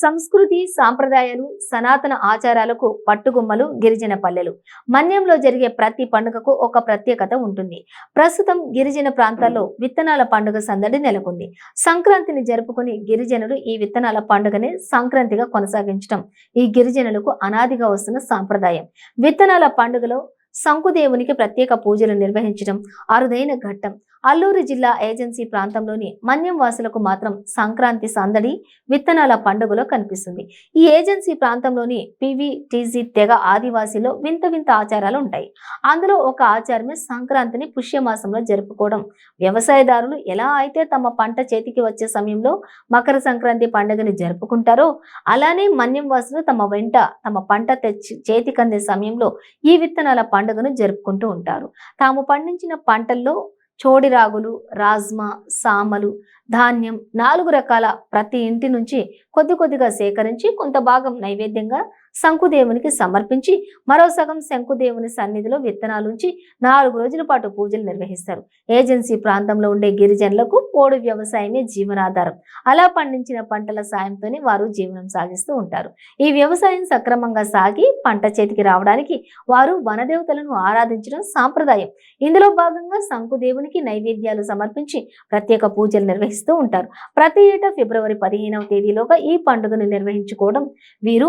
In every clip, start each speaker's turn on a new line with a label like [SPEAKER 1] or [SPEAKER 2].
[SPEAKER 1] సంస్కృతి సాంప్రదాయాలు సనాతన ఆచారాలకు పట్టుగుమ్మలు గిరిజన పల్లెలు. మన్యంలో జరిగే ప్రతి పండుగకు ఒక ప్రత్యేకత ఉంటుంది. ప్రస్తుతం గిరిజన ప్రాంతాల్లో విత్తనాల పండుగ సందడి నెలకొంది. సంక్రాంతిని జరుపుకుని గిరిజనులు ఈ విత్తనాల పండుగని సంక్రాంతిగా కొనసాగించడం ఈ గిరిజనులకు అనాదిగా వస్తున్న సాంప్రదాయం. విత్తనాల పండుగలో శంకుదేవునికి ప్రత్యేక పూజలు నిర్వహించడం అరుదైన ఘట్టం. అల్లూరు జిల్లా ఏజెన్సీ ప్రాంతంలోని మన్యం వాసులకు మాత్రం సంక్రాంతి సందడి విత్తనాల పండుగలో కనిపిస్తుంది. ఈ ఏజెన్సీ ప్రాంతంలోని పివిటీజీ తెగ ఆదివాసీలో వింత వింత ఆచారాలు ఉంటాయి. అందులో ఒక ఆచారమే సంక్రాంతిని పుష్యమాసంలో జరుపుకోవడం. వ్యవసాయదారులు ఎలా అయితే తమ పంట చేతికి వచ్చే సమయంలో మకర సంక్రాంతి పండుగని జరుపుకుంటారో అలానే మన్యం వాసులు తమ వెంట తమ పంట తెచ్చి చేతికందే సమయంలో ఈ విత్తనాల పండుగను జరుపుకుంటూ ఉంటారు. తాము పండించిన పంటల్లో చోడి రాగులు రాజ్మా సామలు ధాన్యం నాలుగు రకాల ప్రతి ఇంటి నుంచి కొద్ది కొద్దిగా సేకరించి కొంత భాగం నైవేద్యంగా శంకుదేవునికి సమర్పించి మరో సగం శంకుదేవుని సన్నిధిలో విత్తనాలుంచి నాలుగు రోజుల పాటు పూజలు నిర్వహిస్తారు. ఏజెన్సీ ప్రాంతంలో ఉండే గిరిజనులకు పోడు వ్యవసాయమే జీవనాధారం. అలా పండించిన పంటల సాయంతోనే వారు జీవనం సాగిస్తూ ఉంటారు. ఈ వ్యవసాయం సక్రమంగా సాగి పంట చేతికి రావడానికి వారు వనదేవతలను ఆరాధించడం సాంప్రదాయం. ఇందులో భాగంగా శంకుదేవునికి నైవేద్యాలు సమర్పించి ప్రత్యేక పూజలు నిర్వహిస్తూ ఉంటారు. ప్రతి ఏటా ఫిబ్రవరి పదిహేనవ తేదీలోగా ఈ పండుగను నిర్వహించుకోవడం వీరు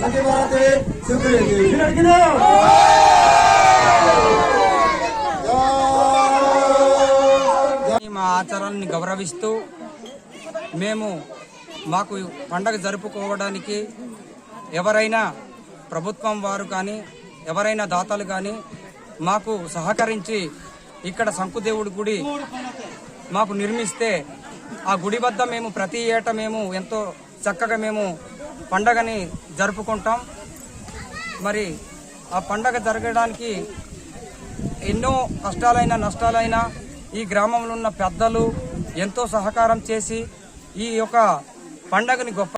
[SPEAKER 2] నదివారతి శుక్రవారతి
[SPEAKER 3] మా ఆచారాన్ని గౌరవిస్తూ మేము మాకు పండగ జరుపుకోవడానికి ఎవరైనా ప్రభుత్వం వారు కానీ ఎవరైనా దాతలు కానీ మాకు సహకరించి ఇక్కడ శంకుదేవుడి గుడి మాకు నిర్మిస్తే ఆ గుడి వద్ద మేము ప్రతి ఏటా మేము ఎంతో చక్కగా మేము పండగని జరుపుకుంటాం. మరి ఆ పండగ జరగడానికి ఎన్నో కష్టాలైనా నష్టాలైనా ఈ గ్రామంలో ఉన్న పెద్దలు ఎంతో సహకారం చేసి ఈ యొక్క పండగని గొప్ప